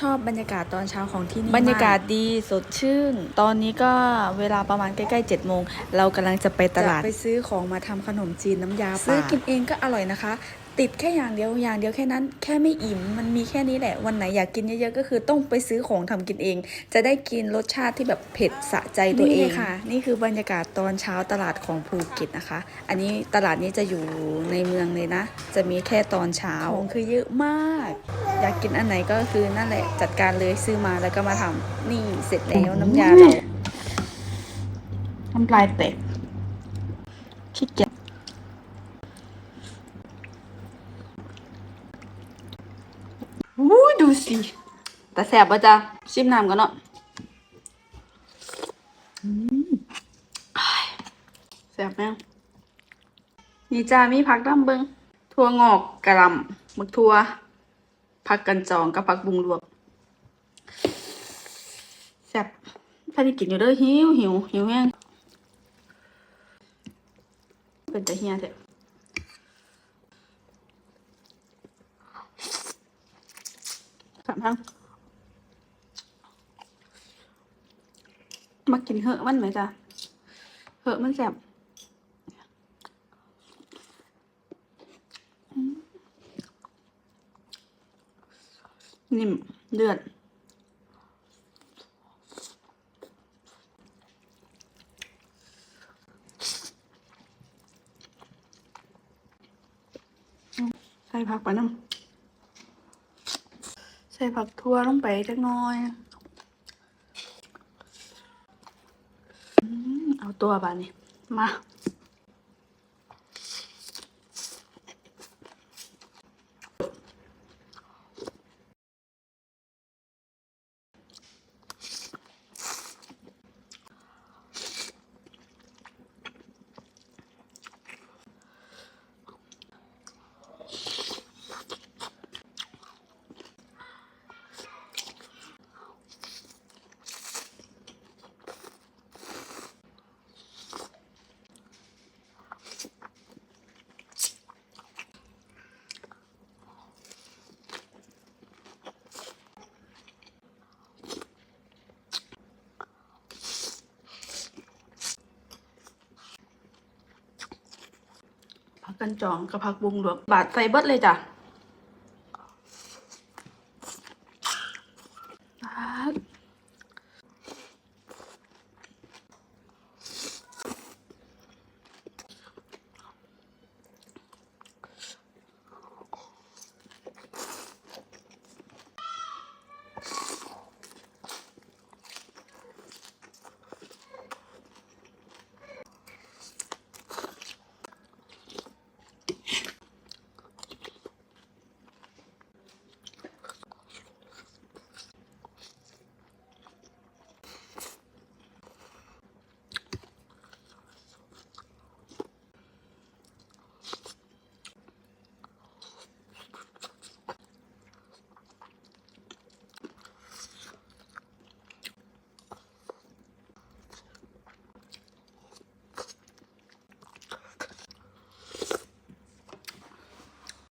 ชอบบรรยากาศตอนเช้าของที่นี่บรรยากาศมดีสดชื่น ตอนนี้ก็เวลาประมาณใกล้ๆ7จ็ดโมงเรากำลังจะไปตจะลาด ไปซื้อของมาทำขนมจีนน้ำยาป่าซื้ซื้ออกิกินนเองก็อร่อยนะคะ ติดแค่อย่างเดียวอย่างเดียวแค่นั้น แค่ไม่อิ่มมันมีแค่นี้แหละ วันไหนอยากกินเยอะๆก็คือต้องไปซื้อของทำกินเอง จะได้กินรสชาติที่แบบเผ็ดสะใจตัวเองนี่เลยค่ะ นี่คือบรรยากาศตอนเช้าตลาดของภูเก็ตนะคะ อันนี้ตลาดนี้จะอยู่ในเมืองเลยนะ จะมีแค่ตอนเช้าของคือเยอะมาก อยากกินอันไหนก็คือนั่นแหละจัดการเลยซื้อมาแล้วก็มาทำนี่เสร็จแล้วน้ำยาเราน้ำลายแตกขี้เกียจ ดูสิแต่แสบปะจ๊ะชิมน้ำกันเนาะอืมอ้ายแสบแม่งนี่จ้ามีผักดำเบิงถั่วงอกกะหล่ำบักทั่วผักกันจองกับผักบุงลวกแสบถ้าได้กินอยู่เด้อหิวหิวหิวแห้งเป็นแต่เฮียเถอะ สามครั้งมากินเหอะมันไหมจ๊ะเหอะมันแสบนิ่มเลือดใส่ผักไปน้ำ ส่ผักทั่วลงไปจักหน้อยอเอาตัวบานี้มา ผักกันจองกับผักบุงหลวงบาดใส่เบิดเลยจ้ะ